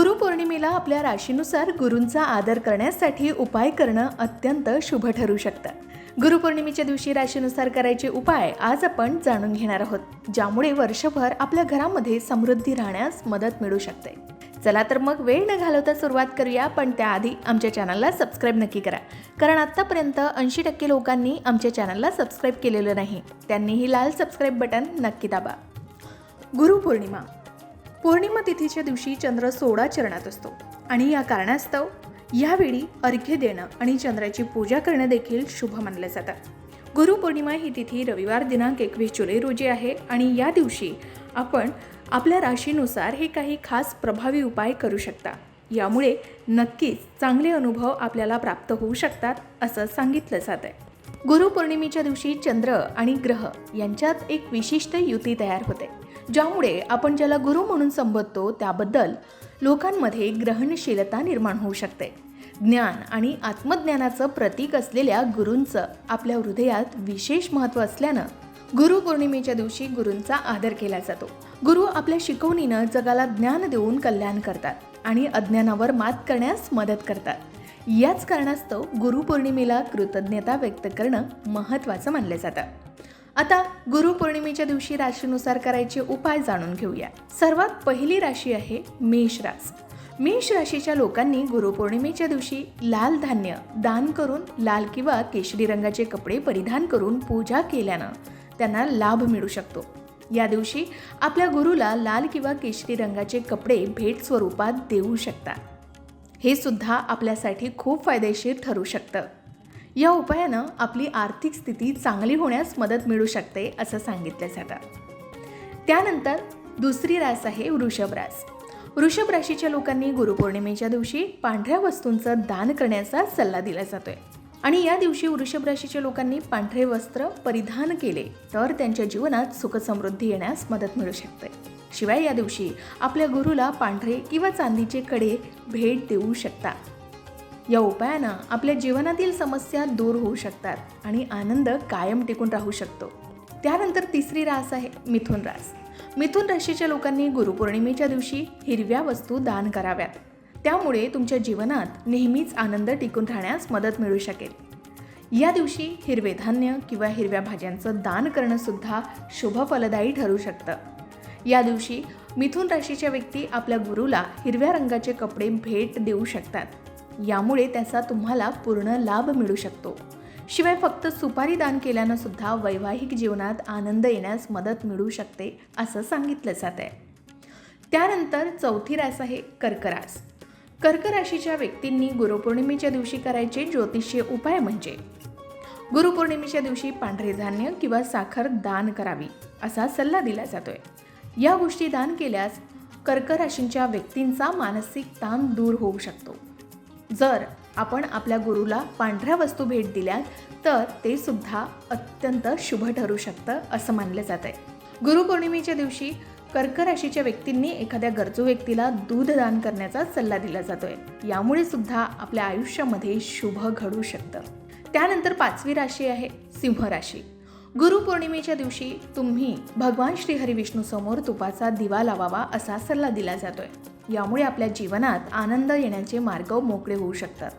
गुरुपौर्णिमेला आपल्या राशीनुसार गुरूंचा आदर करण्यासाठी उपाय करणं अत्यंत शुभ ठरू शकतं. गुरुपौर्णिमेच्या दिवशी राशीनुसार करायचे उपाय आज आपण जाणून घेणार आहोत ज्यामुळे वर्षभर आपल्या घरामध्ये समृद्धी राहण्यास मदत मिळू शकते. चला तर मग वेळ न घालवता सुरुवात करूया पण त्याआधी आमच्या चॅनलला सबस्क्राईब नक्की करा. कारण आत्तापर्यंत ऐंशी टक्के लोकांनी आमच्या चॅनलला सबस्क्राईब केलेलं नाही. त्यांनीही लाल सबस्क्राईब बटन नक्की दाबा. गुरुपौर्णिमा पौर्णिमा तिथीच्या दिवशी चंद्र सोळा चरणात असतो. आणि या कारणास्तव यावेळी अर्घ्य देणं आणि चंद्राची पूजा करणं देखील शुभ मानलं जातं. गुरुपौर्णिमा ही तिथी रविवार दिनांक एकवीस जुलै रोजी आहे आणि या दिवशी आपण आपल्या राशीनुसार हे काही खास प्रभावी उपाय करू शकता. यामुळे नक्कीच चांगले अनुभव आपल्याला प्राप्त होऊ शकतात असं सांगितलं जात आहे गुरुपौर्णिमेच्या दिवशी चंद्र आणि ग्रह यांच्यात एक विशिष्ट युती तयार होते. ज्यामुळे आपण ज्याला गुरु म्हणून संबोधतो त्याबद्दल लोकांमध्ये ग्रहणशीलता निर्माण होऊ शकते. ज्ञान आणि आत्मज्ञानाचं प्रतीक असलेल्या गुरूंचं आपल्या हृदयात विशेष महत्त्व असल्यानं गुरुपौर्णिमेच्या दिवशी गुरूंचा आदर केला जातो. गुरु आपल्या शिकवणीनं जगाला ज्ञान देऊन कल्याण करतात आणि अज्ञानावर मात करण्यास मदत करतात. याच कारणास्तव गुरुपौर्णिमेला कृतज्ञता व्यक्त करणं महत्त्वाचं मानलं जातं. आता गुरुपौर्णिमेच्या दिवशी राशीनुसार करायचे उपाय जाणून घेऊया. सर्वात पहिली राशी आहे मेष रास. मेष राशीच्या लोकांनी गुरुपौर्णिमेच्या दिवशी लाल धान्य दान करून लाल किंवा केशरी रंगाचे कपडे परिधान करून पूजा केल्यानं त्यांना लाभ मिळू शकतो. या दिवशी आपल्या गुरुला लाल किंवा केशरी रंगाचे कपडे भेट स्वरूपात देऊ शकता. हे सुद्धा आपल्यासाठी खूप फायदेशीर ठरू शकतं. या उपायानं आपली आर्थिक स्थिती चांगली होण्यास मदत मिळू शकते असं सांगितलं जातं त्यानंतर दुसरी रास आहे वृषभ रास. वृषभ राशीच्या लोकांनी गुरुपौर्णिमेच्या दिवशी पांढऱ्या वस्तूंचं दान करण्याचा सल्ला दिला जातोय. आणि या दिवशी वृषभ राशीच्या लोकांनी पांढरे वस्त्र परिधान केले तर त्यांच्या जीवनात सुखसमृद्धी येण्यास मदत मिळू शकते. शिवाय या दिवशी आपल्या गुरुला पांढरे किंवा चांदीचे कडे भेट देऊ शकता. या उपायानं आपल्या जीवनातील समस्या दूर होऊ शकतात आणि आनंद कायम टिकून राहू शकतो. त्यानंतर तिसरी रास आहे मिथुन रास. मिथुन राशीच्या लोकांनी गुरुपौर्णिमेच्या दिवशी हिरव्या वस्तू दान कराव्यात. त्यामुळे तुमच्या जीवनात नेहमीच आनंद टिकून राहण्यास मदत मिळू शकेल. या दिवशी हिरवे धान्य किंवा हिरव्या भाज्यांचं दान करणंसुद्धा शुभफलदायी शुभ फलदायी ठरू शकतं. या दिवशी मिथुन राशीच्या व्यक्ती आपल्या गुरुला हिरव्या रंगाचे कपडे भेट देऊ शकतात. यामुळे त्याचा तुम्हाला पूर्ण लाभ मिळू शकतो. शिवाय फक्त सुपारी दान केल्यानं सुद्धा वैवाहिक जीवनात आनंद येण्यास मदत मिळू शकते असं सांगितलं जात आहे. त्यानंतर चौथी रास आहे कर्करास. कर्क राशीच्या व्यक्तींनी गुरुपौर्णिमेच्या दिवशी करायचे ज्योतिषीय उपाय म्हणजे गुरुपौर्णिमेच्या दिवशी पांढरे धान्य किंवा साखर दान करावी असा सल्ला दिला जातोय. या गोष्टी दान केल्यास कर्क राशींच्या व्यक्तींचा मानसिक ताण दूर होऊ शकतो. जर आपण आपल्या गुरुला पांढऱ्या वस्तू भेट दिल्यात तर ते सुद्धा अत्यंत शुभ ठरू शकतं असं मानलं जात आहे. गुरुपौर्णिमेच्या दिवशी कर्क राशीच्या व्यक्तींनी एखाद्या गरजू व्यक्तीला दूध दान करण्याचा सल्ला दिला जातोय. यामुळे सुद्धा आपल्या आयुष्यामध्ये शुभ घडू शकतं. त्यानंतर पाचवी राशी आहे सिंह राशी. गुरुपौर्णिमेच्या दिवशी तुम्ही भगवान श्री हरिविष्णू समोर तुपाचा दिवा लावावा असा सल्ला दिला जातोय. यामुळे आपल्या जीवनात आनंद येण्याचे मार्ग मोकळे होऊ शकतात.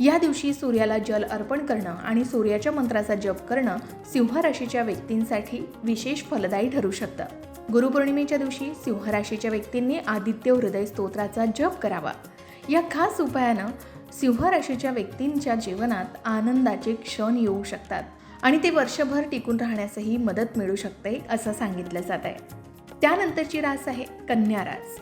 या दिवशी सूर्याला जल अर्पण करणं आणि सूर्याच्या मंत्राचा जप करणं सिंह राशीच्या व्यक्तींसाठी विशेष फलदायी ठरू शकतं. गुरुपौर्णिमेच्या दिवशी सिंह राशीच्या व्यक्तींनी आदित्य हृदय स्तोत्राचा जप करावा. या खास उपायानं सिंह राशीच्या व्यक्तींच्या जीवनात आनंदाचे क्षण येऊ शकतात आणि ते वर्षभर टिकून राहण्यासही मदत मिळू शकते असं सांगितलं जात आहे त्यानंतरची रास आहे कन्या रास.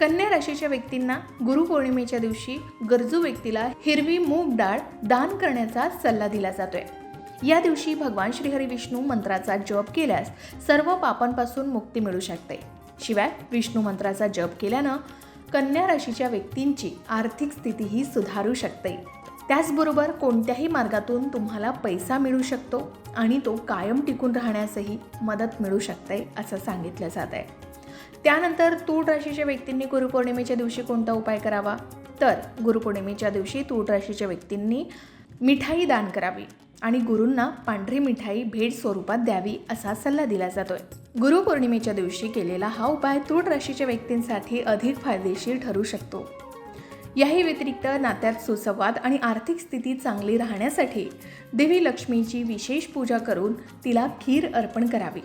कन्या राशीच्या व्यक्तींना गुरुपौर्णिमेच्या दिवशी गरजू व्यक्तीला हिरवी मूग डाळ दान करण्याचा सल्ला दिला जातोय. या दिवशी भगवान श्रीहरी विष्णू मंत्राचा जप केल्यास सर्व पापांपासून मुक्ती मिळू शकते. शिवाय विष्णू मंत्राचा जप केल्यानं कन्या राशीच्या व्यक्तींची आर्थिक स्थितीही सुधारू शकते. त्याचबरोबर कोणत्याही मार्गातून तुम्हाला पैसा मिळू शकतो आणि तो कायम टिकून राहण्यासही मदत मिळू शकते असं सांगितलं जात आहे. त्यानंतर तूट राशीच्या व्यक्तींनी गुरुपौर्णिमेच्या दिवशी कोणता उपाय करावा? तर गुरुपौर्णिमेच्या दिवशी तूट राशीच्या व्यक्तींनी मिठाई दान करावी आणि गुरूंना पांढरी मिठाई भेट स्वरूपात द्यावी असा सल्ला दिला जातोय. गुरुपौर्णिमेच्या दिवशी केलेला हा उपाय तूट राशीच्या व्यक्तींसाठी अधिक फायदेशीर ठरू शकतो. याही व्यतिरिक्त नात्यात सुसंवाद आणि आर्थिक स्थिती चांगली राहण्यासाठी देवी लक्ष्मीची विशेष पूजा करून तिला खीर अर्पण करावी.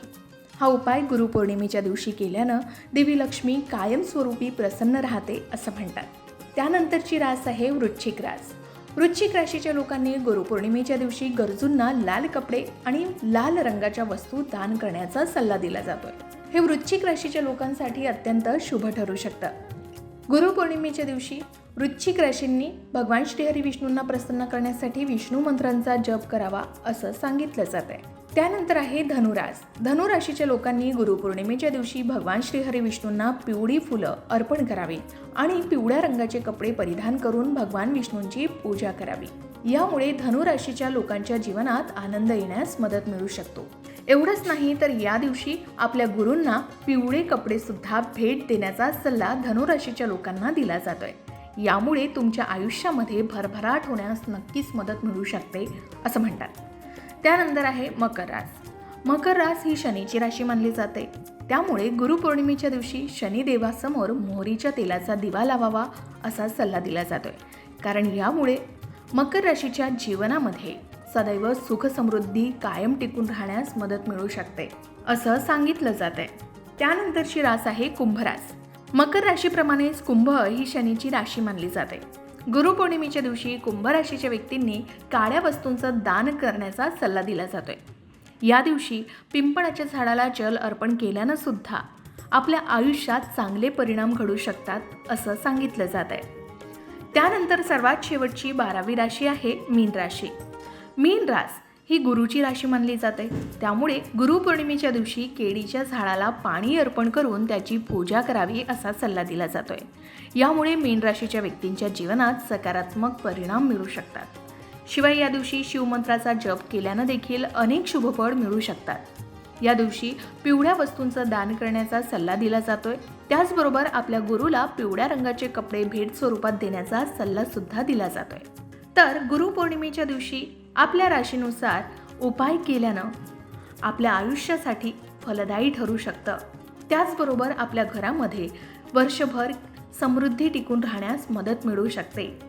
हा उपाय गुरुपौर्णिमेच्या दिवशी केल्यानं देवी लक्ष्मी कायमस्वरूपी प्रसन्न राहते असं म्हणतात. त्यानंतरची रास आहे वृश्चिक रास. वृश्चिक राशीच्या लोकांनी गुरुपौर्णिमेच्या दिवशी गरजूंना लाल कपडे आणि लाल रंगाच्या वस्तू दान करण्याचा सल्ला दिला जातोय. हे वृश्चिक राशीच्या लोकांसाठी अत्यंत शुभ ठरू शकतं. गुरुपौर्णिमेच्या दिवशी वृश्चिक राशींनी भगवान श्रीहरी विष्णूंना प्रसन्न करण्यासाठी विष्णू मंत्रांचा जप करावा असं सांगितलं जात आहे त्यानंतर आहे धनुरास. धनुराशीच्या लोकांनी गुरुपौर्णिमेच्या दिवशी भगवान श्रीहरी विष्णूंना पिवळी फुलं अर्पण करावी आणि पिवळ्या रंगाचे कपडे परिधान करून भगवान विष्णूंची पूजा करावी. यामुळे धनुराशीच्या लोकांच्या जीवनात आनंद येण्यास मदत मिळू शकतो. एवढंच नाही तर या दिवशी आपल्या गुरूंना पिवळे कपडे सुद्धा भेट देण्याचा सल्ला धनुराशीच्या लोकांना दिला जातोय. यामुळे तुमच्या आयुष्यामध्ये भरभराट होण्यास नक्कीच मदत मिळू शकते असं म्हणतात. त्यानंतर आहे मकर रास. मकर रास ही शनीची राशी मानली जाते. त्यामुळे गुरुपौर्णिमेच्या दिवशी शनिदेवासमोर मोहरीच्या तेलाचा दिवा लावावा असा सल्ला दिला जातोय. कारण यामुळे मकर राशीच्या जीवनामध्ये सदैव सुखसमृद्धी कायम टिकून राहण्यास मदत मिळू शकते असं सांगितलं जात आहे त्यानंतरची रास आहे कुंभरास. मकर राशीप्रमाणेच कुंभ ही शनीची राशी मानली जाते. गुरुपौर्णिमेच्या दिवशी कुंभ राशीच्या व्यक्तींनी काळ्या वस्तूंचं दान करण्याचा सल्ला दिला जातोय. या दिवशी पिंपळाच्या झाडाला जल अर्पण केल्यानं सुद्धा आपल्या आयुष्यात चांगले परिणाम घडू शकतात असं सांगितलं जात आहे त्यानंतर सर्वात शेवटची बारावी राशी आहे मीन राशी. मीन रास ही गुरुची राशी मानली जाते. त्यामुळे गुरुपौर्णिमेच्या दिवशी केळीच्या झाडाला पाणी अर्पण करून त्याची पूजा करावी असा सल्ला दिला जातोय. यामुळे मीन राशीच्या व्यक्तींच्या जीवनात सकारात्मक परिणाम मिळू शकतात. शिवाय या दिवशी शिवमंत्राचा जप केल्यानं देखील अनेक शुभफळ मिळू शकतात. या दिवशी पिवळ्या वस्तूंचं दान करण्याचा सल्ला दिला जातोय. त्याचबरोबर आपल्या गुरुला पिवळ्या रंगाचे कपडे भेट स्वरूपात देण्याचा सल्ला सुद्धा दिला जातोय. तर गुरुपौर्णिमेच्या दिवशी आपल्या राशीनुसार उपाय केल्यानं आपल्या आयुष्यासाठी फलदायी ठरू शकतं. त्याचबरोबर आपल्या घरामध्ये वर्षभर समृद्धी टिकून राहण्यास मदत मिळू शकते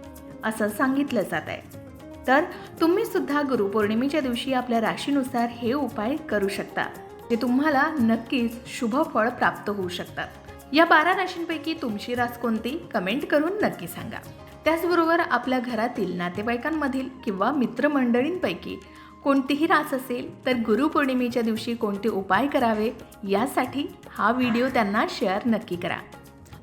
असं सांगितलं जात आहे. तर तुम्ही सुद्धा गुरुपौर्णिमेच्या दिवशी आपल्या राशीनुसार हे उपाय करू शकता ते तुम्हाला नक्कीच शुभ फळ प्राप्त होऊ शकतात. या बारा राशींपैकी तुमची रास कोणती? कमेंट करून नक्की सांगा. त्याचबरोबर आपल्या घरातील नातेवाईकांमधील किंवा मित्रमंडळींपैकी कोणतीही रास असेल तर गुरुपौर्णिमेच्या दिवशी कोणते उपाय करावे यासाठी हा व्हिडिओ त्यांना शेअर नक्की करा.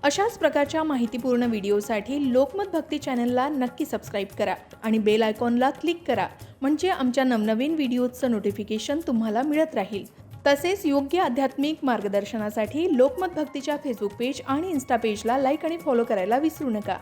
अशाच प्रकारच्या माहितीपूर्ण व्हिडिओसाठी लोकमत भक्ती चॅनलला नक्की सबस्क्राईब करा आणि बेल आयकॉनला क्लिक करा म्हणजे आमच्या नवनवीन व्हिडिओजचं नोटिफिकेशन तुम्हाला मिळत राहील. तसेच योग्य आध्यात्मिक मार्गदर्शनासाठी लोकमत भक्तीच्या फेसबुक पेज आणि इन्स्टा पेजला लाईक आणि फॉलो करायला विसरू नका.